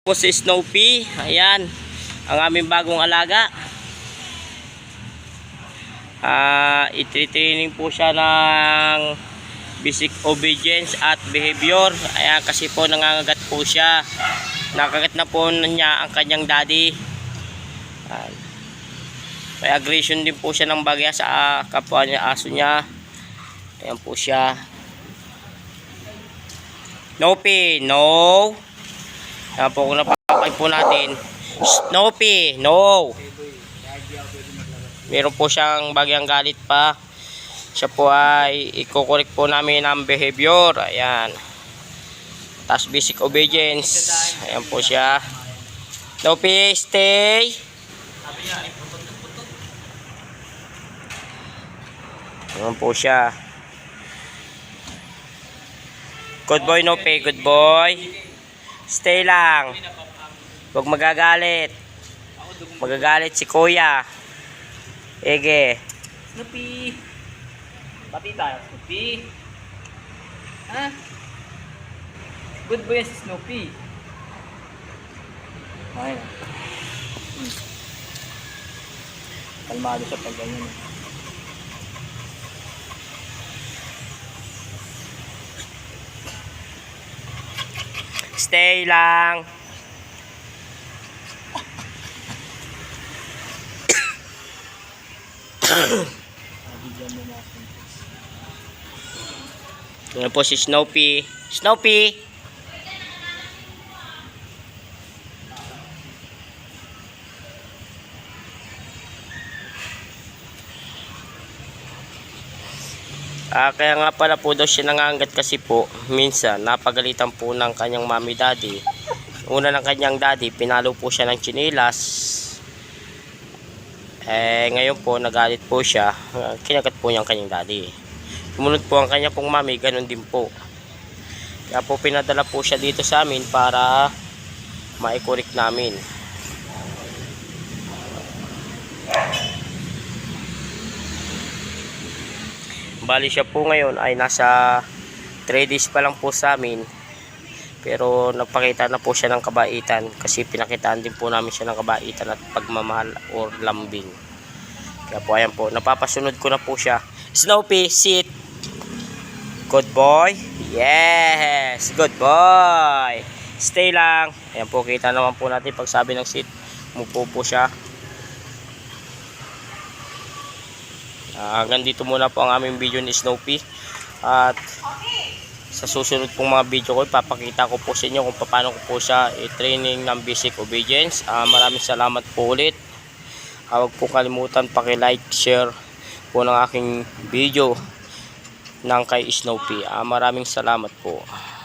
po si Snoopy. Ayan. Ang aming bagong alaga. Ah, ititraining po siya ng basic obedience at behavior. Ayan, kasi po nangangagat po siya. Nakagat na po niya ang kanyang daddy. Ayan. May aggression din po siya ng bagya sa ah, kapwa niya, aso niya. Ayan po siya. Snoopy, no. Po kung napapakay po natin. Snoopy, no. Meron po siyang bagyang galit pa. Siya po ay ikukorek po namin ang behavior. Ayan. Tapos basic obedience. Ayan po siya. Snoopy, stay. Ayan po siya. Good boy, Nope. Good boy. Stay lang. Huwag magagalit. Magagalit si kuya. Ege. Snoopy! Pati tayo, Snoopy! Ha? Good boy si Snoopy. Na. Hmm. Kalmado siya pag ganyan. Stay lang. Yan po si Snoopy. Snoopy! Ah, kaya nga pala po daw siya nangangat kasi po minsan napagalitan po ng kanyang mommy daddy. Una ng kanyang daddy, pinalo po siya ng chinilas. Eh, ngayon po, nagalit po siya. Ah, Kinagat po niya ang kanyang daddy. Sumunod po ang kanya pong mami, ganun din po. Kaya po pinadala po siya dito sa amin para maikurik namin. Bali siya po ngayon ay nasa 3 days pa lang po sa amin. Pero nagpakita na po siya ng kabaitan kasi pinakitaan din po namin siya ng kabaitan at pagmamahal or lambing. Kaya po ayan po, napapasunod ko na po siya. Snoopy, sit. Good boy. Yes, good boy. Stay lang. Ayan po, kita naman po natin pag sabi ng sit, mupo po siya. Ah, hanggang dito muna po ang aming video ni Snoopy. At sa susunod pong mga video ko, ipapakita ko po sa inyo kung paano ko po siya i-training ng basic obedience. Ah, maraming salamat po ulit. Ah, huwag po kalimutan paki-like, share po ng aking video ng kay Snoopy. Ah, maraming salamat po.